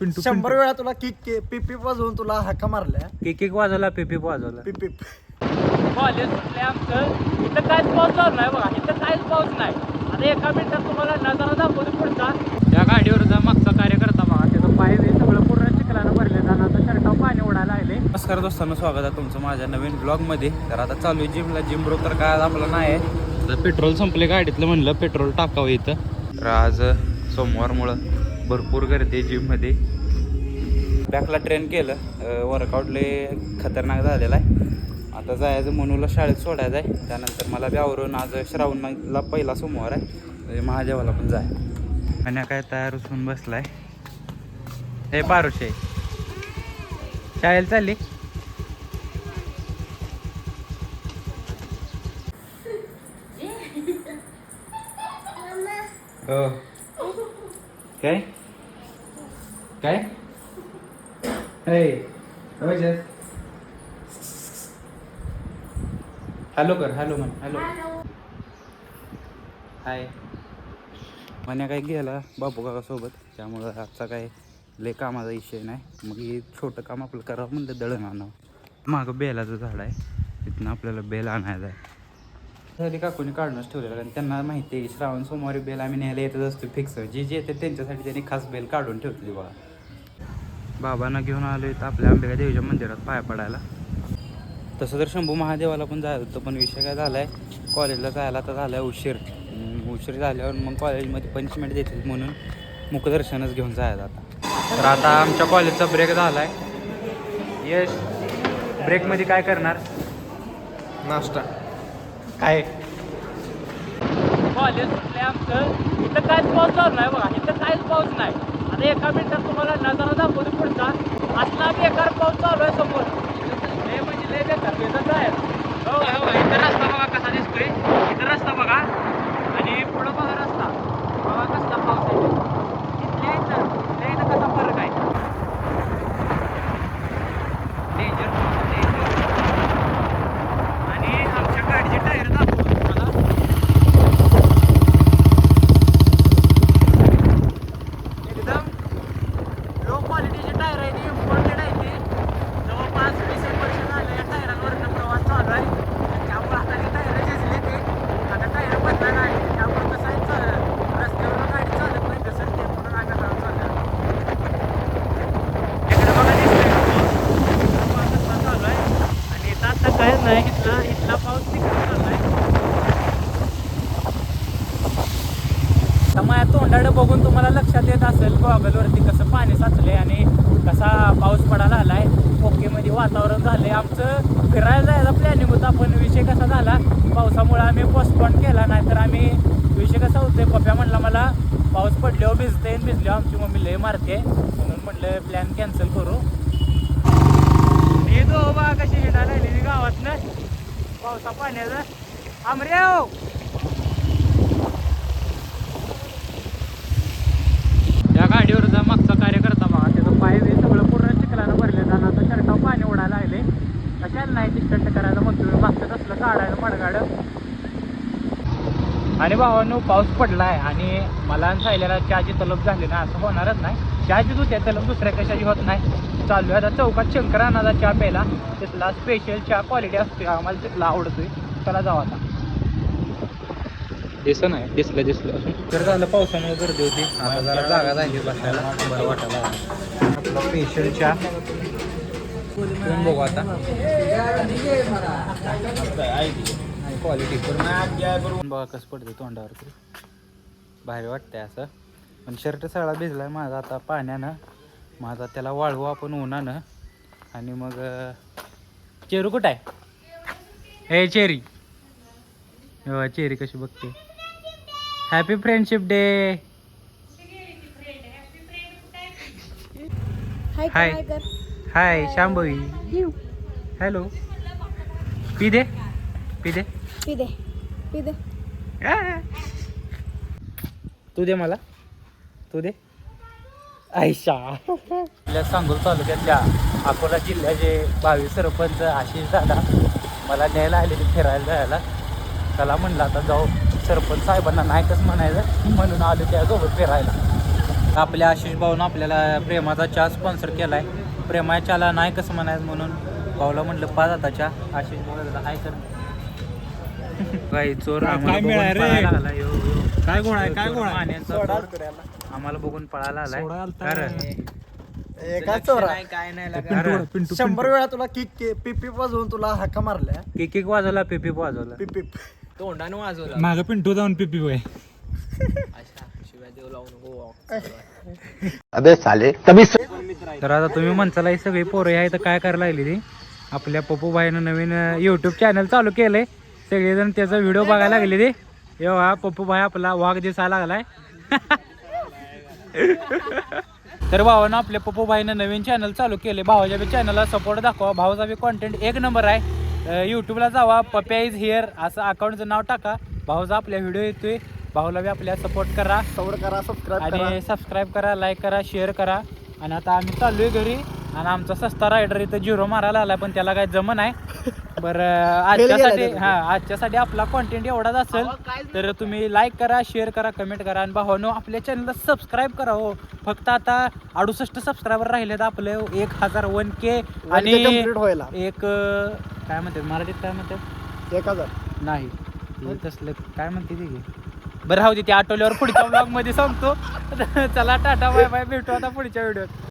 पिंटू शंभर वेळा तुला किक पिपी वाजवून तुला हाका मारल्या. केक केक वाजवला पेपी वाजवला. पिपी कॉलेज सुटले आमचं. इथं काहीच पाऊस चालू नाही बघा. इथं काहीच पाऊस नाही. आता एका मिनिटात तुम्हाला नजारा दाखवतो पुढचा. त्या गाडीवरचा मागचा कार्यकर्ता बघा. त्याचं पाय बी सगळं पूर्ण चिखलानं भरले जाणं आता शर्टावर पाणी उडायला लागले. नमस्कार दोस्तांनो स्वागत आहे तुमचं माझ्या नवीन ब्लॉगमध्ये तर आता चालू आहे जिमला जिम ब्रो तर काय आपलं नाही आहे. पेट्रोल संपले गाडीतलं म्हणलं पेट्रोल टाकावं इथं. तर आज सोमवारमुळं भरपूर गर्दी आहे जिममध्ये बॅकला ट्रेन केलं. वर्कआउट लय खतरनाक झालेला आहे. आता जायचं मनूला शाळेत सोडायचं आहे. त्यानंतर मला बी आवरून आज श्रावणला पहिला सोमवार आहे. म्हणजे महादेवाला पण जाय. आणि काय तयार होऊन बसलाय. हे पारुशे. शाळेला चालली? हो. काय काय हॅलो कर हॅलो म्हण हॅलो हाय म्हण्या काय गेला बापू काका सोबत त्यामुळं आजचा काय लय कामाचा विषय नाही. मग हे छोटं काम आपलं करावं म्हणलं दळण आणावं. मागं बेलाचं झाड आहे तिथनं आपल्याला बेल आणायचं आहे. झाली काकूने काढूनच ठेवलेलं कारण त्यांना माहिती आहे श्रावण सोमवारी बेल आम्ही न्यायला येतच असतो फिक्स जे जे येते त्यांच्यासाठी त्यांनी खास बेल काढून ठेवली बघा. बाबांना घेऊन आलो इथं आपल्या आंबेगा देवीच्या मंदिरात पाया पडायला. तसं तर शंभू महादेवाला पण जायचं होतं पण विषय काय झाला आहे कॉलेजला जायला तर झाला आहे उशीर उशीर झाल्यावर मग कॉलेजमध्ये पंचमेंट देतील म्हणून मुखदर्शनच घेऊन जायचं आता. तर आता आमच्या कॉलेजचा ब्रेक झाला आहे यश ब्रेकमध्ये काय करणार? नाश्ता. काय? कॉलेज सुटले आमचं इथं काहीच पाऊस चालू नाही बघा इथं काहीच पाऊस नाही. आता एका मिनिटात तुम्हाला नजारा दाखवतो पुढचा. असला बेकार पाऊस चालू आहे समोर. लय म्हणजे लय बेकार बेकार आहे. हो हो इथं रस्ता बघा कसा दिसतोय. इथं रस्ता बघा. आणि पुढं बघा रस्ता बघा कसला पाऊस आहे इथल्या इथं इथल्या इथं कसा फरक आहे डेंजर डेंजर आणि आमच्या गाडीचे टायर दाखवतो तुम्हाला एकदम लो क्वालिटीचे टायर आहे ते इम्पोर्टेड आहे ते जवळपास वीस एक वर्ष झालं या टायरांवरनं प्रवास चालू आहे त्यामुळे आता ते टायर झिजले ते आता टायर बदलायला आहे त्यामुळे कसं आहे चाल रस्त्यावर गाडी चालत नाही कसं ते म्हणून आम्ही हळू चाललो इकडे बघा दिसतंय का पाऊस? पाऊस कसला चालू आहे आणि इथं आता काय नाही इथला इथला पाऊस निघतो तोंडाडं बघून तुम्हाला लक्षात येत असेल गॉगलवरती कसं पाणी साचले आणि कसा पाऊस पडायला आलाय. ओकेमध्ये वातावरण झालंय. आमचं फिरायला जायला प्लॅनिंग होता. पण विषय कसा झाला? पावसामुळे आम्ही पोस्टपॉन केला नाही तर आम्ही विषय कसा होतोय? पप्या म्हणला मला पाऊस पडल्यावर भिजते आणि आमची मम्मी लय मारते म्हणून म्हटलं प्लॅन कॅन्सल करू. हे दो बा कशी येणार लागलेली गावातनं. पावसा पाण्याचं. आमरे हो त्या गाडीवरचा मागचा कार्यकर्ता बघा त्याचं पाय बी सगळं पूर्ण चिखलानं भरले जाणं आता शर्टावर पाणी उडायला लागले कशाला नाही डिस्टंट करायला म्हणतो मागचं कसलं काढायला मडगाड आणि भावानो पाऊस पडलाय आणि मला सायल्याला चहाची तलब झाली ना असं होणारच नाही. चहाचीच होते तलब दुसऱ्या कशाची होत नाही. चालू आहे आता चौकात शंकर अनाचा चहा प्यायला. तिथला स्पेशल चहा क्वालिटी असते आम्हाला तिथला आवडतोय. चला जाऊ आता. दिसलं नाही दिसलं दिसलं. तर झालं पावसामुळे गर्दी होती. आता जरा जागा झाली बसायला. बरं वाटायला. आपला स्पेशल चहा. बघू आता. क्वालिटी करून बघा कसं पडते तोंडावरती. भारी वाटतंय असं. पण शर्ट सगळा भिजलाय माझा आता पाण्यानं. माझा त्याला वाळवू आपण उन्हानं. आणि मग चेरू कुठं आहे? हे चेरी. हो चेरी कशी बघते. Happy friendship day hi hi. Shambhavi hello P दे पी दे पी दे पी दे आ. तू दे मला. तू दे. आयशा. आपल्या सांगोल तालुक्यातल्या अकोला जिल्ह्याचे बावीस सरपंच आशिष दादा मला न्यायला आलेले फिरायला जायला. त्याला म्हणलं आता जाऊ. सरपंच साहेबांना नाही कसं म्हणायचं म्हणून आलो त्यासोबत फिरायला. आपल्या आशिष भाऊनं आपल्याला प्रेमाचा चहा स्पॉन्सर केलाय. प्रेमाच्या चहाला नाही कसं म्हणायचं म्हणून. भाऊला म्हटलं पाच आता चहा आशिष भाऊ हाय कर. काही चोर आम्हाला बघून पळायला लागला. यो, यो. काय गोळा आहे काय गोळा आहे. आम्हाला बघून पळायला आलाय. एका चोरा? पिंटू पिंटू शंभर वेळा तुला किक के पिपी वाजवून तुला हाका मारल्या. किक एक वाजवला पिपी वाजवला. पिपी तोंडाने वाजवलं. माग पिंटू जाऊन पिपी देव लावू नको अबे साले तभी तर आता तुम्ही म्हणताला ही सगळी पोरं आहे तर काय करायला लागली ती? आपल्या पप्पू भाईनं नवीन युट्यूब चॅनल चालू केलंय. सगळेजण त्याचा व्हिडिओ बघायला लागले ते यो हा पप्पू भाई आपला वाघ दिसायला लागलाय. तर भावानं आपल्या पप्पू भाईनं नवीन चॅनल चालू केले. भावाच्या बी चॅनलला सपोर्ट दाखवा. भावाचा बी कॉन्टेंट एक नंबर आहे. यूट्यूबला जावा पप्या इज हिअर असं अकाउंटचं नाव टाका. भाऊचा आपल्या व्हिडिओ येतोय. भाऊला बी आपल्या सपोर्ट करा. सवड करा सबस्क्राईब करा. आणि सबस्क्राईब करा लाईक करा शेअर करा. आणि आता आम्ही चाललोय घरी. आणि आमचा सस्ता रायडर इथं झिरो मारायला आला पण त्याला काय जमन आहे. बरं आजच्यासाठी हा आजच्यासाठी आपला कॉन्टेंट एवढाच असेल तर तुम्ही लाईक करा शेअर करा कमेंट करा. आणि भावानो आपल्या चॅनलला सबस्क्राईब करा हो. फक्त आता अडुसष्ट सबस्क्रायबर राहिले तर आपले एक हजार वन के आणि एक अं, काय म्हणतात मराठीत काय म्हणतात? एक हजार. नाही. तसलं काय म्हणते ते? की? बरं राहू दे ते आठवल्यावर पुढच्या ब्लॉगमध्ये सांगतो. चला टाटा बाय बाय. भेटू आता पुढच्या व्हिडिओत